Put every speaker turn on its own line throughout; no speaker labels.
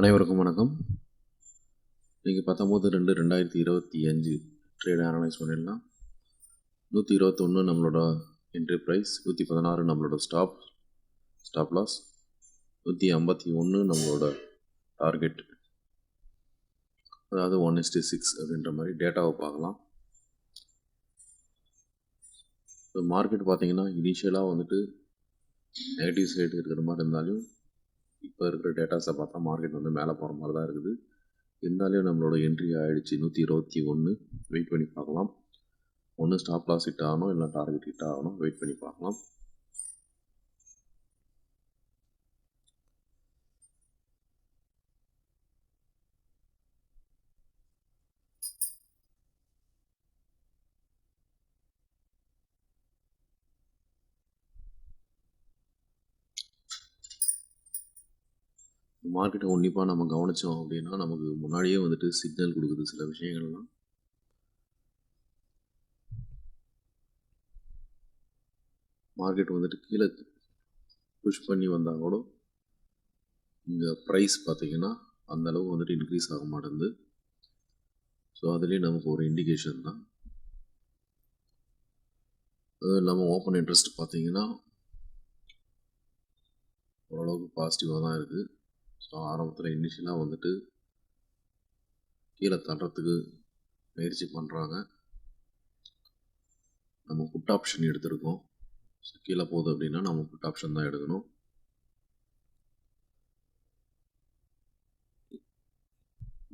அனைவருக்கும் வணக்கம். இன்றைக்கி பத்தொம்போது ரெண்டு ரெண்டாயிரத்தி இருபத்தி அஞ்சு ட்ரேட் அனலைஸ் பண்ணிடலாம். நூற்றி இருபத்தொன்று நம்மளோட என்ட்ரி ப்ரைஸ் நூற்றி பதினாறு நம்மளோட ஸ்டாப் ஸ்டாப் லாஸ் நூற்றி ஐம்பத்தி ஒன்று நம்மளோட டார்கெட் அதாவது ஒன் இஸ்டி சிக்ஸ் அப்படின்ற மாதிரி டேட்டாவை பார்க்கலாம். இப்போ மார்க்கெட் பார்த்தீங்கன்னா இனிஷியலாக வந்துட்டு நெகட்டிவ் சைடு இருக்கிற மாதிரி இருந்தாலும் இப்போ இருக்கிற டேட்டாஸை பார்த்தா மார்க்கெட் வந்து மேலே போகிற மாதிரி தான் இருக்குது. இருந்தாலும் நம்மளோட என்ட்ரி ஆகிடுச்சு நூற்றி இருபத்தி ஒன்று வெயிட் பண்ணி பார்க்கலாம். ஒன்று ஸ்டாப் லாஸ் ஹிட் ஆகணும் இல்லை டார்கெட் ஹிட் ஆகணும். வெயிட் பண்ணி பார்க்கலாம். மார்க்கெட்டை உன்னிப்பாக நம்ம கவனித்தோம் அப்படின்னா நமக்கு முன்னாடியே வந்துட்டு சிக்னல் கொடுக்குது சில விஷயங்கள்லாம். மார்க்கெட் வந்துட்டு கீழே புஷ் பண்ணி வந்தால் கூட இங்கே ப்ரைஸ் பார்த்தீங்கன்னா அந்தளவு வந்துட்டு இன்க்ரீஸ் ஆக மாட்டேங்குது. ஸோ அதுலேயே நமக்கு ஒரு இண்டிகேஷன் தான். அதுவும் இல்லாமல் ஓப்பன் இன்ட்ரெஸ்ட் பார்த்தீங்கன்னா ஓரளவுக்கு பாசிட்டிவாக தான் இருக்குது ஸோ ஆரம்பத்தில் இனிஷியலாக வந்துட்டு கீழே தள்ளுறதுக்கு முயற்சி பண்ணுறாங்க நம்ம புட் ஆப்ஷன் எடுத்திருக்கோம். ஸோ கீழே போகுது அப்படின்னா நம்ம புட் ஆப்ஷன் தான் எடுக்கணும்.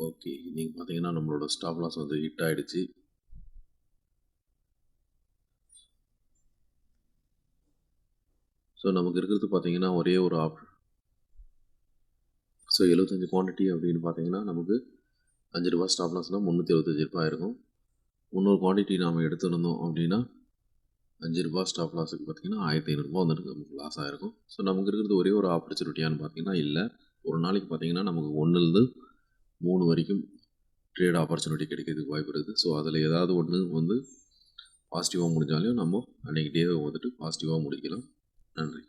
ஓகே நீங்கள் பார்த்தீங்கன்னா நம்மளோட ஸ்டாப் லாஸ் வந்து ஹிட் ஆகிடுச்சு ஸோ நமக்கு இருக்கிறது பார்த்தீங்கன்னா ஒரே ஒரு ஆப்ஷன் ஸோ எழுபத்தஞ்சி குவான்டிட்டி அப்படின்னு பார்த்தீங்கன்னா நமக்கு அஞ்சு ரூபா ஸ்டாப் லாஸ்னால் முந்நூற்றி எழுபத்தஞ்சி ரூபாய் இருக்கும் முந்நூறு குவான்டிட்டி நாம் எடுத்துருந்தோம் அப்படின்னா அஞ்சு ரூபா ஸ்டாப் லாஸுக்கு பார்த்தீங்கன்னா ஆயிரத்தி ஐநூறுரூபா வந்துட்டு நமக்கு லாஸ் ஆகிருக்கும் ஸோ நமக்கு இருக்கிறது ஒரே ஒரு ஆப்பர்ச்சுனிட்டியான்னு பார்த்தீங்கன்னா இல்லை. ஒரு நாளைக்கு பார்த்தீங்கன்னா நமக்கு ஒன்றுலேருந்து மூணு வரைக்கும் ட்ரேட் ஆப்பர்ச்சுனிட்டி கிடைக்கிறதுக்கு வாய்ப்பு இருக்குது. ஸோ அதில் ஏதாவது ஒன்று வந்து பாசிட்டிவாக முடிஞ்சாலும் நம்ம அன்றைக்கி டேவை வந்துட்டு பாசிட்டிவாக முடிக்கலாம். நன்றி.